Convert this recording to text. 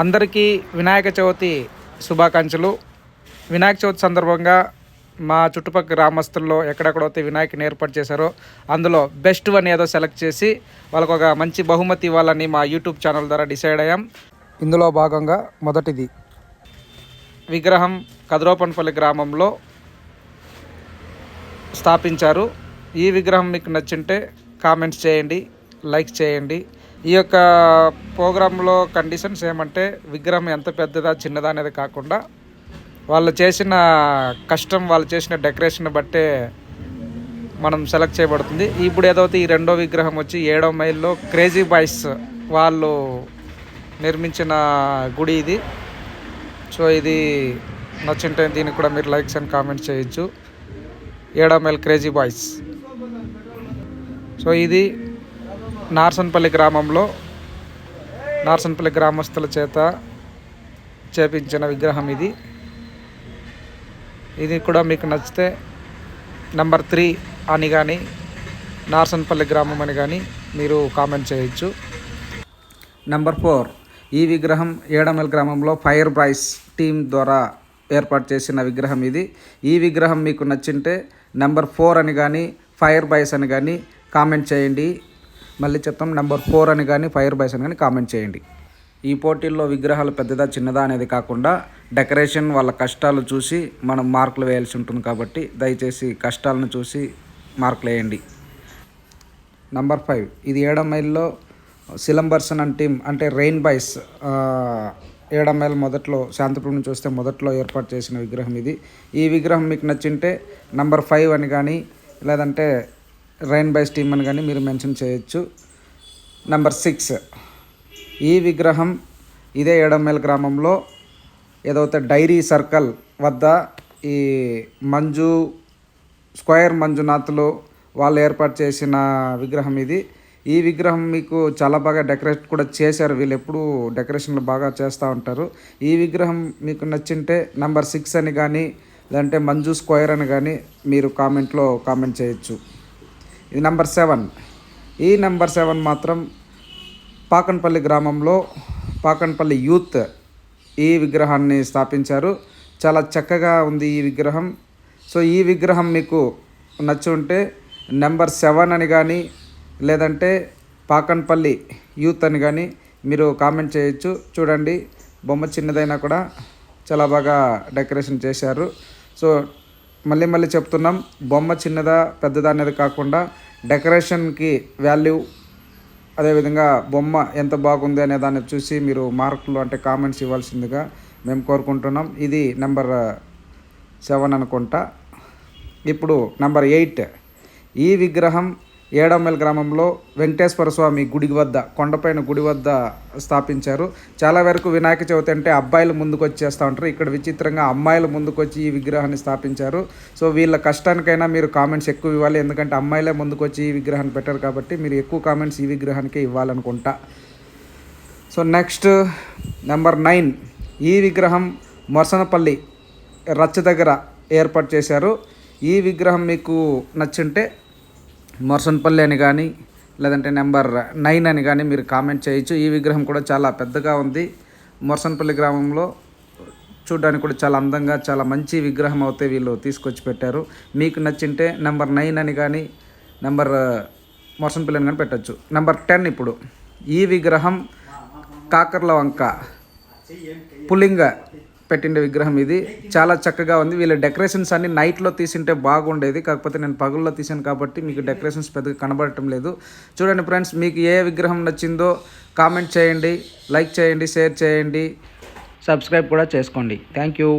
అందరికీ వినాయక చవితి శుభాకాంక్షలు. వినాయక చవితి సందర్భంగా మా చుట్టుపక్కల గ్రామస్తుల్లో ఎక్కడెక్కడైతే వినాయకుని ఏర్పాటు చేశారో అందులో బెస్ట్ వన్ ఏదో సెలెక్ట్ చేసి వాళ్ళకు ఒక మంచి బహుమతి ఇవ్వాలని మా యూట్యూబ్ ఛానల్ ద్వారా డిసైడ్ అయ్యాం. ఇందులో భాగంగా మొదటిది విగ్రహం కదరోపన్పల్లి గ్రామంలో స్థాపించారు. ఈ విగ్రహం మీకు నచ్చింటే కామెంట్స్ చేయండి లైక్ చేయండి. ఈ యొక్క ప్రోగ్రాంలో కండిషన్స్ ఏమంటే విగ్రహం ఎంత పెద్దదా చిన్నదా అనేది కాకుండా వాళ్ళు చేసిన కష్టం వాళ్ళు చేసిన డెకరేషన్ బట్టే మనం సెలెక్ట్ చేయబడుతుంది. ఇప్పుడు ఏదైతే ఈ రెండో విగ్రహం వచ్చి ఏడో మైల్లో క్రేజీ బాయ్స్ వాళ్ళు నిర్మించిన గుడి ఇది. సో ఇది నచ్చింటే దీనికి కూడా మీరు లైక్స్ అండ్ కామెంట్స్ చేయొచ్చు. ఏడో మైల్ క్రేజీ బాయ్స్. సో ఇది నార్సన్పల్లి గ్రామంలో నార్సన్పల్లి గ్రామస్తుల చేత చేపించిన విగ్రహం ఇది. ఇది కూడా మీకు నచ్చితే నెంబర్ త్రీ అని కానీ నార్సన్పల్లి గ్రామం అని కానీ మీరు కామెంట్ చేయొచ్చు. నెంబర్ ఫోర్ ఈ విగ్రహం ఏడమల్ గ్రామంలో ఫైర్ బ్రైస్ టీం ద్వారా ఏర్పాటు చేసిన విగ్రహం ఇది. ఈ విగ్రహం మీకు నచ్చింటే నెంబర్ ఫోర్ అని కానీ ఫైర్ బైస్ అని కానీ కామెంట్ చేయండి. మళ్ళీ చెప్తాం. నెంబర్ ఫోర్ అని కానీ ఫైర్ బైస్ అని కానీ కామెంట్ చేయండి. ఈ పోటీల్లో విగ్రహాలు పెద్దదా చిన్నదా అనేది కాకుండా డెకరేషన్ వాళ్ళ కష్టాలు చూసి మనం మార్కులు వేయాల్సి ఉంటుంది కాబట్టి దయచేసి కష్టాలను చూసి మార్కులు వేయండి. నంబర్ ఫైవ్ ఇది ఏడో మైల్లో సిలంబర్సన్ అండ్ టీమ్ అంటే రెయిన్ బైస్ ఏడో మైల్ మొదట్లో శాంతిపురం నుంచి వస్తే మొదట్లో ఏర్పాటు చేసిన విగ్రహం ఇది. ఈ విగ్రహం మీకు నచ్చింటే నంబర్ ఫైవ్ అని కానీ లేదంటే రైన్ బై స్టీమ్ అని కానీ మీరు మెన్షన్ చేయొచ్చు. నెంబర్ సిక్స్ ఈ విగ్రహం ఇదే ఏడమ్మేల గ్రామంలో ఏదైతే డైరీ సర్కిల్ వద్ద ఈ మంజు స్క్వేర్ మంజునాథ్లు వాళ్ళు ఏర్పాటు చేసిన విగ్రహం ఇది. ఈ విగ్రహం మీకు చాలా బాగా డెకరేట్ కూడా చేశారు. వీళ్ళు ఎప్పుడు డెకరేషన్లు బాగా చేస్తూ ఉంటారు. ఈ విగ్రహం మీకు నచ్చింటే నెంబర్ సిక్స్ అని కానీ లేదంటే మంజు స్క్వేర్ అని కానీ మీరు కామెంట్లో కామెంట్ చేయొచ్చు. ఇది నెంబర్ సెవెన్ ఈ నెంబర్ సెవెన్ మాత్రం పాకన్పల్లి గ్రామంలో పాకన్పల్లి యూత్ ఈ విగ్రహాన్ని స్థాపించారు. చాలా చక్కగా ఉంది ఈ విగ్రహం. సో ఈ విగ్రహం మీకు నచ్చి ఉంటే నెంబర్ సెవెన్ అని కానీ లేదంటే పాకన్పల్లి యూత్ అని కానీ మీరు కామెంట్ చేయొచ్చు. చూడండి బొమ్మ చిన్నదైనా కూడా చాలా బాగా డెకరేషన్ చేశారు. సో మళ్ళీ మళ్ళీ చెప్తున్నాం బొమ్మ చిన్నదా పెద్దదా అనేది కాకుండా డెకరేషన్కి వాల్యూ అదేవిధంగా బొమ్మ ఎంత బాగుంది అనే దాన్ని చూసి మీరు మార్కులు అంటే కామెంట్స్ ఇవ్వాల్సిందిగా మేము కోరుకుంటున్నాం. ఇది నెంబర్ సెవెన్ అనుకుంటా. ఇప్పుడు నెంబర్ ఎయిట్. ఈ విగ్రహం ఏడమ్మల్ గ్రామంలో వెంకటేశ్వర స్వామి గుడి వద్ద కొండపైన గుడి వద్ద స్థాపించారు. చాలా వరకు వినాయక చవితి అంటే అబ్బాయిలు ముందుకు వచ్చేస్తూ ఉంటారు. ఇక్కడ విచిత్రంగా అమ్మాయిలు ముందుకు వచ్చి ఈ విగ్రహాన్ని స్థాపించారు. సో వీళ్ళ కష్టానికైనా మీరు కామెంట్స్ ఎక్కువ ఇవ్వాలి. ఎందుకంటే అమ్మాయిలే ముందుకు వచ్చి ఈ విగ్రహాన్ని పెట్టారు కాబట్టి మీరు ఎక్కువ కామెంట్స్ ఈ విగ్రహానికే ఇవ్వాలనుకుంటా. So next number nine. ఈ విగ్రహం మొరసనపల్లి రచ్చ దగ్గర ఏర్పాటు చేశారు. ఈ విగ్రహం మీకు నచ్చుంటే మొరసనపల్లి అని కానీ లేదంటే నెంబర్ నైన్ అని కానీ మీరు కామెంట్ చేయొచ్చు. ఈ విగ్రహం కూడా చాలా పెద్దగా ఉంది. మొరసనపల్లి గ్రామంలో చూడడానికి కూడా చాలా అందంగా చాలా మంచి విగ్రహం అయితే వీళ్ళు తీసుకొచ్చి పెట్టారు. మీకు నచ్చింటే నెంబర్ నైన్ అని కానీ నెంబర్ మొరసనపల్లి అని కానీ పెట్టచ్చు. నెంబర్ టెన్ ఇప్పుడు. ఈ విగ్రహం కాకర్ల వంక పులింగ. పెట్టిన విగ్రహం ఇది. చాలా చక్కగా ఉంది. వీళ్ళ డెకరేషన్స్ అన్ని నైట్లో తీసింటే బాగుండేది. కాకపోతే నేను పగుల్లో తీసాను కాబట్టి మీకు డెకరేషన్స్ పెద్దగా కనబడటం లేదు. చూడండి ఫ్రెండ్స్ మీకు ఏ విగ్రహం నచ్చిందో కామెంట్ చేయండి లైక్ చేయండి షేర్ చేయండి. సబ్స్క్రైబ్ కూడా చేసుకోండి. Thank you